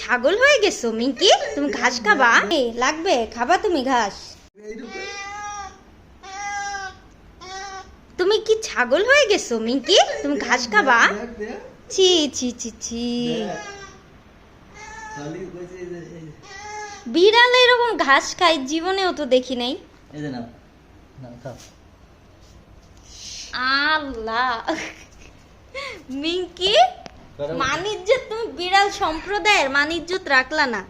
ছাগল হয়ে গেছো মিঙ্কি? তুমি ঘাস খাবা? লাগবে খাবা তুমি ঘাস। তুমি কি ছাগল হয়ে গেছো মিঙ্কি? তুমি ঘাস খাবা? ছি ছি ছি ছি। বিড়াল এরকম ঘাস খায় জীবনেও তো দেখি নাই। আল্লাহ। মিঙ্কি কটা মানিজ্য তুমি বিড়াল সম্প্রদায়ের মানিজ্যত রাখলা না।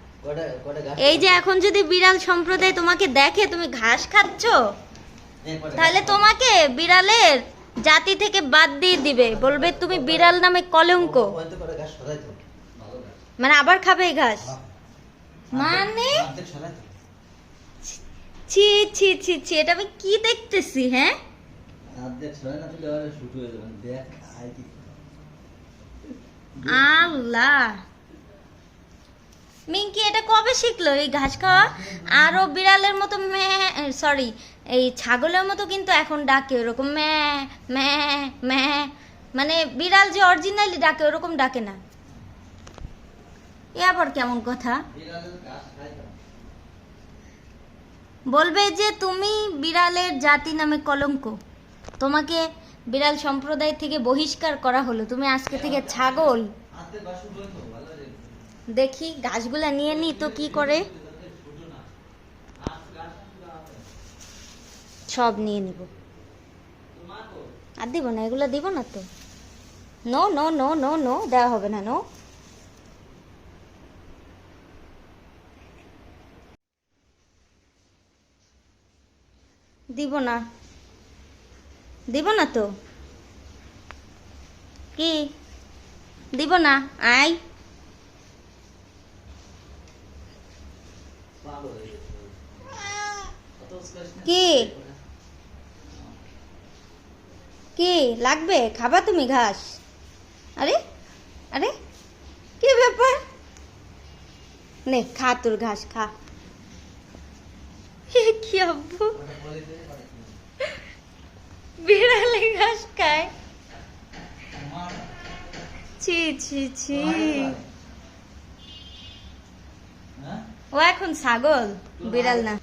এই যে এখন যদি বিড়াল সম্প্রদায় তোমাকে দেখে তুমি ঘাস খাচ্ছ তাহলে তোমাকে বিড়ালের জাতি থেকে বাদ দিয়ে দিবে। বলবে তুমি বিড়াল নামে কলঙ্ক। মানে আবার খাবে এই ঘাস? মানে? ছি ছি ছি ছি এটা আমি কি দেখতেছি হ্যাঁ? হয়ে দেখ আল্লাহ। মিঙ্কি, এটা কবে শিখলো? এই ঘাস খাওয়া? আরও বিড়ালের মতো মে সরি এই ছাগলের মতো কিন্তু এখন ডাকে ওরকম ম্যা ম্যা ম্যা। মানে বিড়াল যে অরিজিনালি ডাকে, ওরকম ডাকে না। এ আবার কেমন কথা? বলবে যে তুমি বিড়ালের জাতি নামে কলঙ্ক। তোমাকে বিড়াল সম্প্রদায় থেকে বহিষ্কার করা হলো। তুমি আজকে থেকে ছাগল। দেখি, গাছগুলা নিয়ে নি তো কি করে? সব নিয়ে নিব। আর দিব না, এগুলো দিব না তো। No no no no no, দেওয়া হবে না, নো। দিব না। দিব না তো? কি? দিব না স্কোয়ার কি? কি? লাগবে? খাবা তুমি ঘাস? আরে আরে, কি ব্যাপার? নে, খা তোর ঘাস, খা। কি আব্বু? বিড়ালে ঘাস খায়। ছি ছি ছি। ও এখন ছাগল, বিড়াল না।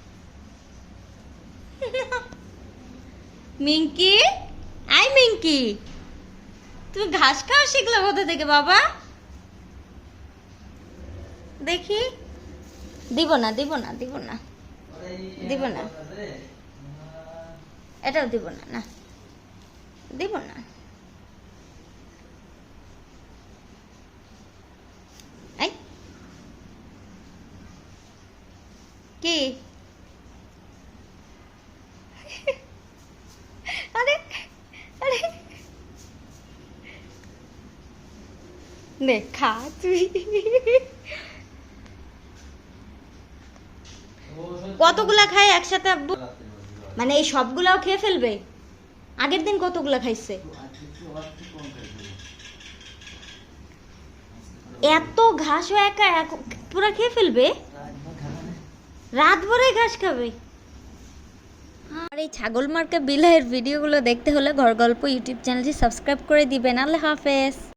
মিঙ্কি? আই মিঙ্কি। তুমি ঘাস খাওয়া শিখলে কোথা থেকে, বাবা। দেখি। দিব না দিব না দিব না। দিব না। এটাও দিব না না। দিব না। কি? আরে আরে। খা তুই। কতগুলা খায় একসাথে মানে এই সবগুলাও খেয়ে ফেলবে? আগের দিন কতগুলা খাইছে? এত ঘাস এক- পুরা খেয়ে ফেলবে? রাত ভরে ঘাস খাবে? আর এই ছাগল মার্কা বিলাইয়ের ভিডিওগুলো দেখতে হলে ঘর গল্প ইউটিউব চ্যানেলটি সাবস্ক্রাইব করে দিবেন। আল্লাহ হাফেজ।